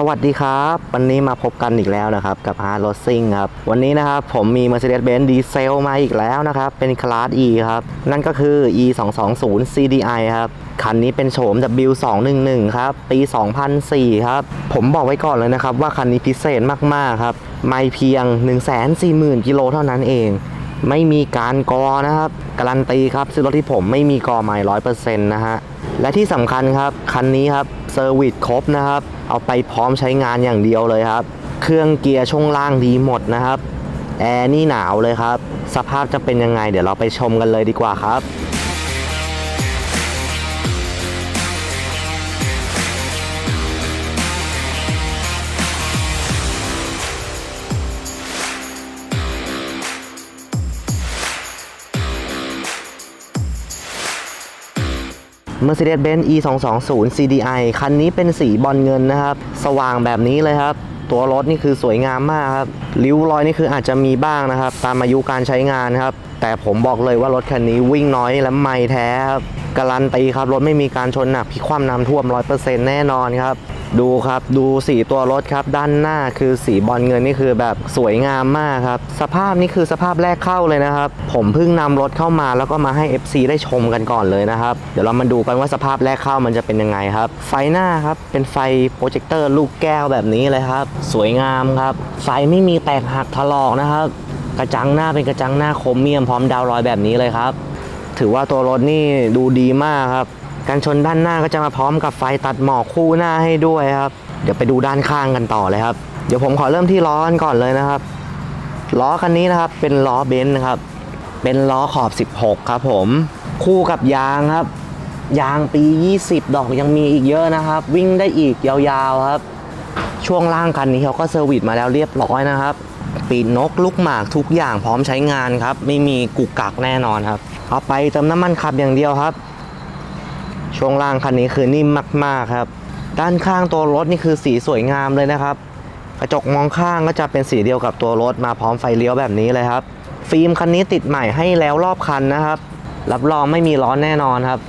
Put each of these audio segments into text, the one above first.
สวัสดีครับ วันนี้มาพบกันอีกแล้วนะครับ กับ Art Racing ครับ วันนี้นะครับผมมี Mercedes-Benz Diesel มาอีกแล้วนะครับ เป็นคลาส E ครับ นั่นก็คือ E 2 2 0 CDI ครับ คันนี้เป็นโฉม W211 ครับ ปี 2004 ครับ ผมบอกไว้ก่อนเลยนะครับ ว่าคันนี้พิเศษมาก ๆ ครับ ไม่เพียง 140,000 กิโลเท่านั้นเอง ไม่มีการกอนะครับ การันตีครับ ซื้อรถที่ผมไม่มีกอใหม่ร้อยเปอร์เซ็นต์นะฮะ และที่สำคัญครับ คันนี้ครับเซอร์วิสครบนะครับ เอาไปพร้อมใช้งานอย่างเดียวเลยครับ เครื่องเกียร์ช่วงล่างดีหมดนะครับ แอร์นี่หนาวเลยครับ สภาพจะเป็นยังไง เดี๋ยวเราไปชมกันเลยดีกว่าครับ Mercedes-Benz E220 CDI คันนี้เป็นสีบอลเงินนะครับ สว่างแบบนี้เลยครับ ตัวรถนี่คือสวยงามมากครับริ้วรอยนี่คืออาจจะมีบ้างนะครับ ตามอายุการใช้งานครับ แต่ผมบอกเลยว่ารถคันนี้วิ่งน้อยและไม่แท้ครับการันตีครับ รถไม่มีการชนหนักพิความน้ำท่วม 100%แน่นอนครับ ดูครับดูสีตัวรถครับด้านหน้าคือสีบอลเงินนี่คือแบบสวยงามมากครับ สภาพนี่คือสภาพแรกเข้าเลยนะครับ ผมเพิ่งนำรถเข้ามาแล้วก็มาให้ FC ได้ชมกันก่อนเลยนะครับ เดี๋ยวเรามาดูกันว่าสภาพแรกเข้ามันจะเป็นยังไงครับ ไฟหน้าครับเป็นไฟโปรเจคเตอร์ลูกแก้วแบบนี้เลยครับ สวยงามครับ ไฟไม่มีแตกหักถลอกนะครับ กระจังหน้าเป็นกระจังหน้าโครเมียมพร้อมดาวรอยแบบนี้เลยครับ ถือว่าตัวรถนี่ดูดีมากครับ การชนด้านหน้าก็จะมาพร้อมกับไฟตัดหมอกคู่หน้าให้ด้วยครับ เดี๋ยวไปดูด้านข้างกันต่อเลยครับ เดี๋ยวผมขอเริ่มที่ล้อกันก่อนเลยนะครับ ล้อคันนี้นะครับเป็นล้อเบนซ์นะครับ เป็นล้อขอบ 16 ครับผม คู่กับยางครับ ยางปี 20 ดอกยังมีอีกเยอะนะครับ วิ่งได้อีกยาวๆครับ ช่วงล่างคันนี้เขาก็เซอร์วิสมาแล้วเรียบร้อยนะครับปีนนกลูกหมากทุกอย่างพร้อมใช้งานครับ ไม่มีกุกกักแน่นอนครับ เอาไปเติมน้ำมันขับอย่างเดียวครับ ช่วงล่างคันนี้คือนิ่มมากๆครับ ด้านข้างตัวรถนี่คือสีสวยงามเลยนะครับ กระจกมองข้างก็จะเป็นสีเดียวกับตัวรถมาพร้อมไฟเลี้ยวแบบนี้เลยครับ ฟิล์มคันนี้ติดใหม่ให้แล้วรอบคันนะครับ รับรองไม่มีร้อนแน่นอนครับ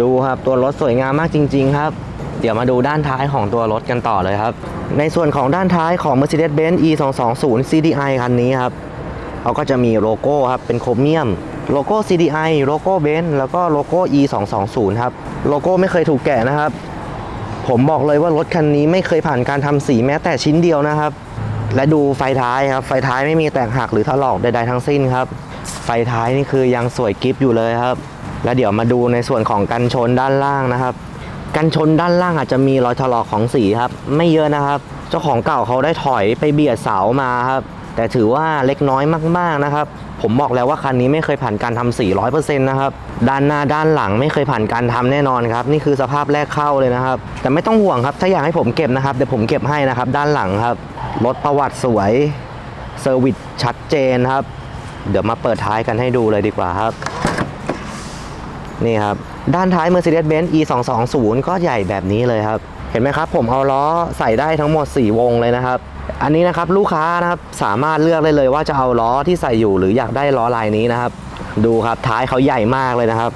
ดูครับตัวรถสวยงามมากจริง ๆ ครับ เดี๋ยวมาดูด้านท้ายของตัวรถกันต่อเลยครับ ในส่วนของด้านท้ายของ Mercedes-Benz E220 CDI คันนี้ครับเขาก็จะมีโลโก้ครับเป็นโครเมียม โลโก้ CDI โลโก้เบนซ์แล้วก็โลโก้ E 2 2 0ครับ โลโก้ไม่เคยถูกแกะนะครับ ผมบอกเลยว่ารถคันนี้ไม่เคยผ่านการทำสีแม้แต่ชิ้นเดียวนะครับ และดูไฟท้ายครับ ไฟท้ายไม่มีแตกหักหรือถลอกใดๆทั้งสิ้นครับ ไฟท้ายนี่คือยังสวยกิฟอยู่เลยครับ แล้วเดี๋ยวมาดูในส่วนของกันชนด้านล่างนะครับ กันชนด้านล่างอาจจะมีรอยถลอกของสีครับ ไม่เยอะนะครับ เจ้าของเก่าเขาได้ถอยไปเบียดเสามาครับ แต่ถือว่าเล็กน้อยมากๆนะครับ ผมบอกแล้วว่าคันนี้ไม่เคยผ่านการทำสีร้อยเปอร์เซ็นต์นะครับด้านหน้าด้านหลังไม่เคยผ่านการทำแน่นอนครับ นี่คือสภาพแรกเข้าเลยนะครับ แต่ไม่ต้องห่วงครับ ถ้าอยากให้ผมเก็บนะครับเดี๋ยวผมเก็บให้นะครับ ด้านหลังครับรถประวัติสวยเซอร์วิสชัดเจนครับ เดี๋ยวมาเปิดท้ายกันให้ดูเลยดีกว่าครับ นี่ครับ ด้านท้าย Mercedes-Benz E 2 2 0 ก็ใหญ่แบบนี้เลยครับ เห็นไหมครับ ผมเอาล้อใส่ได้ทั้งหมด 4 วงเลยนะครับ อันนี้นะครับลูกค้านะครับสามารถเลือกได้เลยว่าจะเอาล้อที่ใส่อยู่หรืออยากได้ล้อลายนี้นะครับ ดูครับท้ายเขาใหญ่มากเลยนะครับ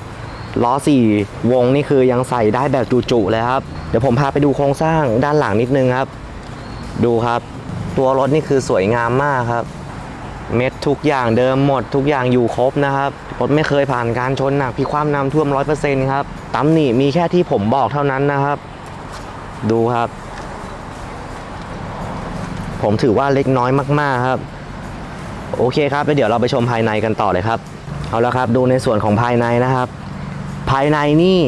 ล้อ4 วงนี่คือยังใส่ได้แบบจุๆเลยครับ เดี๋ยวผมพาไปดูโครงสร้างด้านหลังนิดนึงครับ ดูครับ ตัวรถนี่คือสวยงามมากครับ เม็ดทุกอย่างเดิมหมดทุกอย่างอยู่ครบนะครับรถไม่เคยผ่านการชนหนักพี่ความน้ำท่วมร้อยเปอร์เซ็นต์ครับตำหนิมีแค่ที่ผมบอกเท่านั้นนะครับ ดูครับ ผมถือว่าเล็กน้อยมากๆครับ โอเคครับเดี๋ยวเราไปชมภายในกันต่อเลยครับ เอาละครับ ดูในส่วนของภายในนะครับ ภายในนี่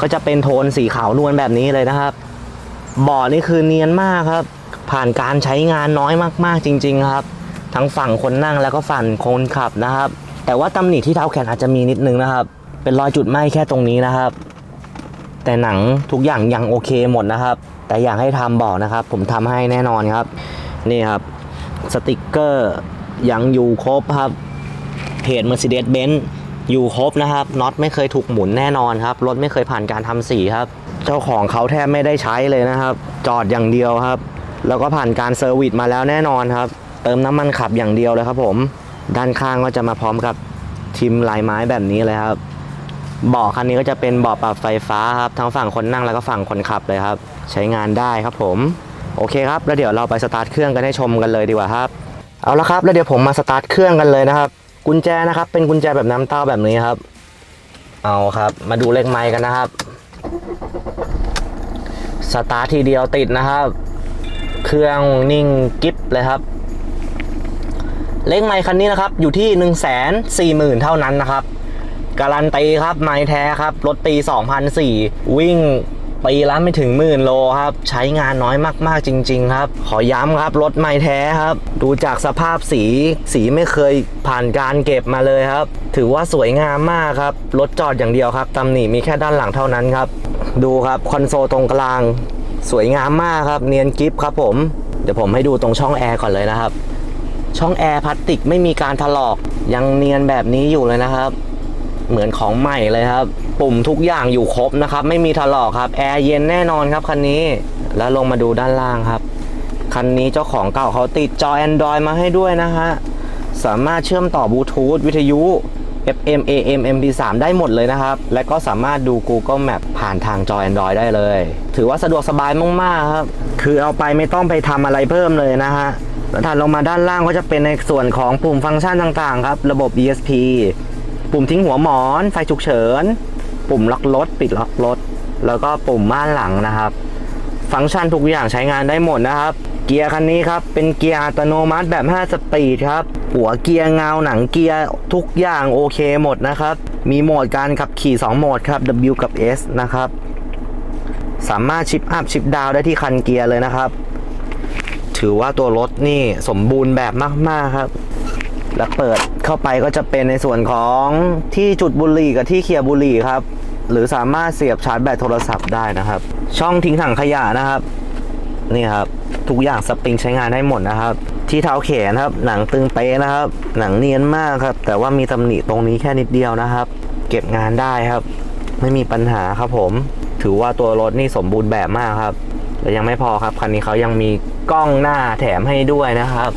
ก็จะเป็นโทนสีขาวนวลแบบนี้เลยนะครับเบาะนี่คือเนียนมากครับ ผ่านการใช้งานน้อยมากๆจริง ๆครับ ทั้งฝั่งคนนั่งแล้วก็ฝั่งคนขับนะครับ แต่ว่าตำหนิที่เท้าแขนอาจจะมีนิดนึงนะครับ เป็นรอยจุดไหม้แค่ตรงนี้นะครับ แต่หนังทุกอย่างยังโอเคหมดนะครับ แต่อยากให้ทำบอกนะครับ ผมทำให้แน่นอนครับ นี่ครับ สติกเกอร์ยังอยู่ครบครับเพจ Mercedes-Benz อยู่ครบนะครับน็อตไม่เคยถูกหมุนแน่นอนครับรถไม่เคยผ่านการทำสีครับ เจ้าของเขาแทบไม่ได้ใช้เลยนะครับ จอดอย่างเดียวครับ แล้วก็ผ่านการเซอร์วิสมาแล้วแน่นอนครับ เติมน้ำมันขับอย่างเดียวเลยครับผมด้านข้างก็จะมาพร้อมกับทิมลายไม้แบบนี้เลยครับเบาะคันนี้ก็จะเป็นเบาะปรับไฟฟ้าครับทั้งฝั่งคนนั่งแล้วก็ฝั่งคนขับเลยครับ ใช้งานได้ครับผม โอเคครับแล้วเดี๋ยวเราไปสตาร์ทเครื่องกันให้ชมกันเลยดีกว่าครับ เอาละครับแล้วเดี๋ยวผมมาสตาร์ทเครื่องกันเลยนะครับ กุญแจนะครับ เป็นกุญแจแบบน้ำเต้าแบบนี้ครับ เอาครับ มาดูเลขไม้กันนะครับ สตาร์ททีเดียวติดนะครับ เครื่องนิ่งกิ๊บเลยครับ เลขไม้คันนี้นะครับ อยู่ที่1 4 0 0 0 0เท่านั้นนะครับ การันตีครับไม้แท้ครับ รถปี 2004 วิ่ง ปีละไม่ถึงหมื่นโลครับ ใช้งานน้อยมากๆจริง ๆ ครับ ขอย้ำครับรถไม้แท้ครับ ดูจากสภาพสีสีไม่เคยผ่านการเก็บมาเลยครับ ถือว่าสวยงามมากครับรถจอดอย่างเดียวครับตำหนิมีแค่ด้านหลังเท่านั้นครับ ดูครับคอนโซลตรงกลาง สวยงามมากครับ เนียนกิฟครับผมเดี๋ยวผมให้ดูตรงช่องแอร์ก่อนเลยนะครับ ช่องแอร์พลาสติกไม่มีการถลอกยังเนียนแบบนี้อยู่เลยนะครับ เหมือนของใหม่เลยครับ ปุ่มทุกอย่างอยู่ครบนะครับ ไม่มีถลอกครับ แอร์เย็นแน่นอนครับคันนี้ แล้วลงมาดูด้านล่างครับ คันนี้เจ้าของเก่าเขาติดจอ Android มาให้ด้วยนะฮะ สามารถเชื่อมต่อบลูทูธวิทยุ FM AM MP3 ได้หมดเลยนะครับ และก็สามารถดู Google Map ผ่านทางจอ Android ได้เลย ถือว่าสะดวกสบายมากๆครับ คือเอาไปไม่ต้องไปทำอะไรเพิ่มเลยนะฮะแล้วถัดลงมาด้านล่างก็จะเป็นในส่วนของปุ่มฟังก์ชันต่างๆครับ ระบบ ESP ปุ่มทิ้งหัวหมอน ไฟฉุกเฉิน ปุ่มล็อกรถปิดล็อกรถ แล้วก็ปุ่มม่านหลังนะครับ ฟังก์ชันทุกอย่างใช้งานได้หมดนะครับ เกียร์คันนี้ครับ เป็นเกียร์อัตโนมัติแบบ 5 สปีดครับ หัวเกียร์เงาหนังเกียร์ทุกอย่างโอเคหมดนะครับ มีโหมดการขับขี่ 2 โหมดครับ W กับ S นะครับ สามารถชิปอัพชิปดาวได้ที่คันเกียร์เลยนะครับ ถือว่าตัวรถนี่สมบูรณ์แบบมาก ๆ ครับ แล้วเปิดเข้าไปก็จะเป็นในส่วนของที่จุดบุหรี่กับที่เคลียร์บุหรี่ครับ หรือสามารถเสียบชาร์จแบตโทรศัพท์ได้นะครับ ช่องทิ้งถังขยะนะครับ นี่ครับ ทุกอย่างสปริงใช้งานได้หมดนะครับ ที่เท้าแขนครับ หนังตึงเป๊ะนะครับ หนังเนียนมากครับ แต่ว่ามีตำหนิตรงนี้แค่นิดเดียวนะครับ เก็บงานได้ครับ ไม่มีปัญหาครับผม ถือว่าตัวรถนี่สมบูรณ์แบบมากครับและยังไม่พอครับคันนี้เขายังมีกล้องหน้าแถมให้ด้วยนะครับ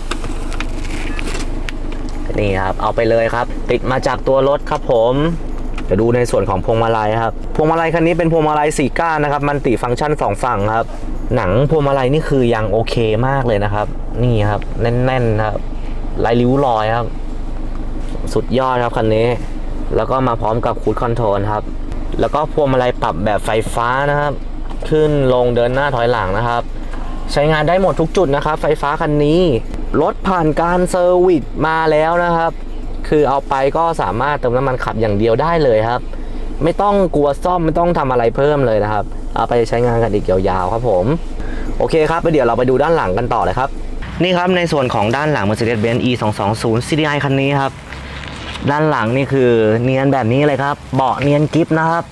นี่ครับเอาไปเลยครับ ติดมาจากตัวรถครับผมเดี๋ยวดูในส่วนของพวงมาลัยครับ พวงมาลัยคันนี้เป็นพวงมาลัยสี่ก้านนะครับ มันติฟังก์ชันสองฝั่งครับ หนังพวงมาลัยนี่คือยังโอเคมากเลยนะครับ นี่ครับ แน่นๆครับลายริ้วรอยครับ สุดยอดครับคันนี้ แล้วก็มาพร้อมกับคูดคอนโทรลครับ แล้วก็พวงมาลัยปรับแบบไฟฟ้านะครับ ขึ้นลงเดินหน้าถอยหลังนะครับ ใช้งานได้หมดทุกจุดนะครับ ไฟฟ้าคันนี้ รถผ่านการเซอร์วิสมาแล้วนะครับ คือเอาไปก็สามารถเติมน้ำมันขับอย่างเดียวได้เลยครับ ไม่ต้องกลัวซ่อมไม่ต้องทำอะไรเพิ่มเลยนะครับ เอาไปใช้งานกันอีกยาวๆครับผม โอเคครับเดี๋ยวเราไปดูด้านหลังกันต่อเลยครับ นี่ครับในส่วนของด้านหลัง Mercedes-Benz E 2 2 0 CDI คันนี้ครับด้านหลังนี่คือเนียนแบบนี้เลยครับ เบาะเนียนกิฟนะครับ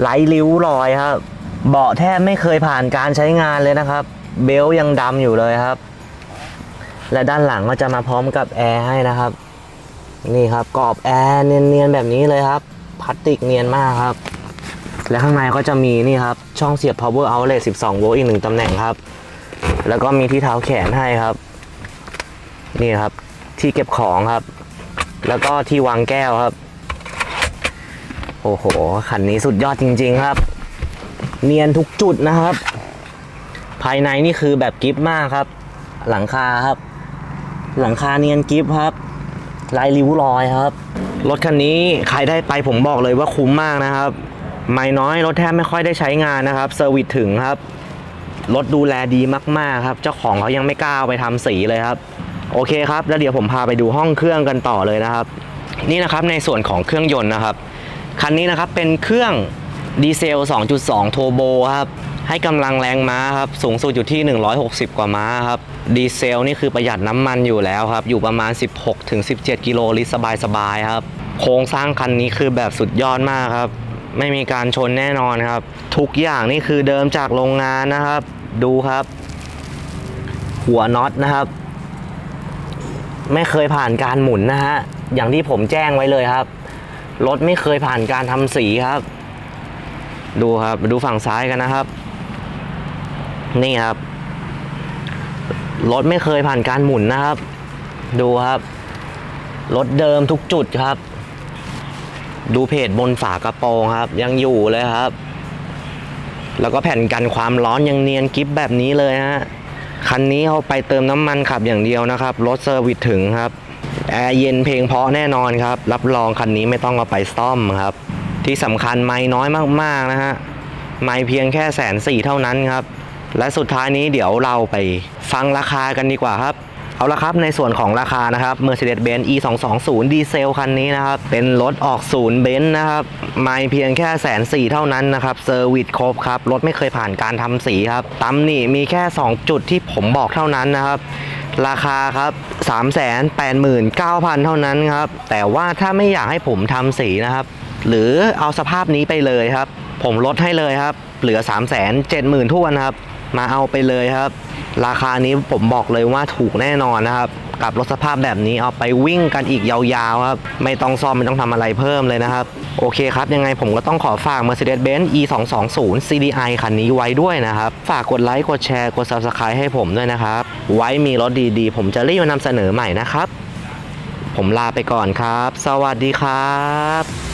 ไหลริ้วรอยครับ เบาะแทบไม่เคยผ่านการใช้งานเลยนะครับ เบลยังดำอยู่เลยครับ และด้านหลังก็จะมาพร้อมกับแอร์ให้นะครับ นี่ครับกรอบแอร์เนียนๆแบบนี้เลยครับพลาสติกเนียนมากครับ และข้างในก็จะมีนี่ครับช่องเสียบ power outlet 12 โวลต์อีกหนึ่งตำแหน่งครับ แล้วก็มีที่เท้าแขนให้ครับ นี่ครับที่เก็บของครับ แล้วก็ที่วางแก้วครับ โอ้โหคันนี้สุดยอดจริง ๆครับ เนียนทุกจุดนะครับ ภายในนี่คือแบบกิฟต์มากครับ หลังคาครับ หลังคาเนียนกิฟครับ ลายริ้วรอยครับ รถคันนี้ใครได้ไปผมบอกเลยว่าคุ้มมากนะครับ ไม่น้อยรถแทบไม่ค่อยได้ใช้งานนะครับเซอร์วิสถึงครับรถดูแลดีมากๆครับ เจ้าของเขายังไม่กล้าไปทำสีเลยครับ โอเคครับ แล้วเดี๋ยวผมพาไปดูห้องเครื่องกันต่อเลยนะครับ นี่นะครับในส่วนของเครื่องยนต์นะครับ คันนี้นะครับเป็นเครื่องดีเซล 2.2 โทโบครับ ให้กำลังแรงม้าครับสูงสุดอยู่ที่ 160 กว่าม้าครับดีเซลนี่คือประหยัดน้ำมันอยู่แล้วครับ อยู่ประมาณ 16-17 กิโลลิตรสบายๆครับ โครงสร้างคันนี้คือแบบสุดยอดมากครับ ไม่มีการชนแน่นอนครับ ทุกอย่างนี่คือเดิมจากโรงงานนะครับ ดูครับ หัวน็อตนะครับ ไม่เคยผ่านการหมุนนะฮะอย่างที่ผมแจ้งไว้เลยครับรถไม่เคยผ่านการทำสีครับ ดูครับดูฝั่งซ้ายกันนะครับ นี่ครับรถไม่เคยผ่านการหมุนนะครับ ดูครับรถเดิมทุกจุดครับ ดูเพจบนฝากระโปรงครับ ยังอยู่เลยครับ แล้วก็แผ่นกันความร้อนยังเนียนกิฟแบบนี้เลยฮะคันนี้เอาไปเติมน้ำมันขับอย่างเดียวนะครับรถเซอร์วิสถึงครับแอร์เย็นเพลงเพราะแน่นอนครับ รับรองคันนี้ไม่ต้องเอาไปซ่อมครับ ที่สำคัญไม่น้อยมากๆนะฮะไม่เพียงแค่แสนสี่เท่านั้นครับ และสุดท้ายนี้เดี๋ยวเราไปฟังราคากันดีกว่าครับ เอาละครับในส่วนของราคานะครับ Mercedes-Benz E 2 2 0 ดีเซลคันนี้นะครับ เป็นรถออกศูนย์เบนซ์นะครับไม่เพียงแค่แสนสี่เท่านั้นนะครับเซอร์วิสครบครับ รถไม่เคยผ่านการทำสีครับตำหนิมีแค่ 2 จุดที่ผมบอกเท่านั้นนะครับราคาครับ 389,000 เท่านั้นครับ แต่ว่าถ้าไม่อยากให้ผมทำสีนะครับ หรือเอาสภาพนี้ไปเลยครับ ผมลดให้เลยครับ เหลือ 370,000ทุกวันครับ มาเอาไปเลยครับ ราคานี้ผมบอกเลยว่าถูกแน่นอนนะครับ กับรถสภาพแบบนี้เอาไปวิ่งกันอีกยาวๆครับ ไม่ต้องซ่อมไม่ต้องทำอะไรเพิ่มเลยนะครับ โอเคครับ ยังไงผมก็ต้องขอฝาก Mercedes-Benz E 2 2 0 CDI คันนี้ไว้ด้วยนะครับ ฝากกดไลค์ กดแชร์ กด Subscribe ให้ผมด้วยนะครับ ไว้มีรถดีๆ ผมจะรีบมานำเสนอใหม่นะครับ ผมลาไปก่อนครับ สวัสดีครับ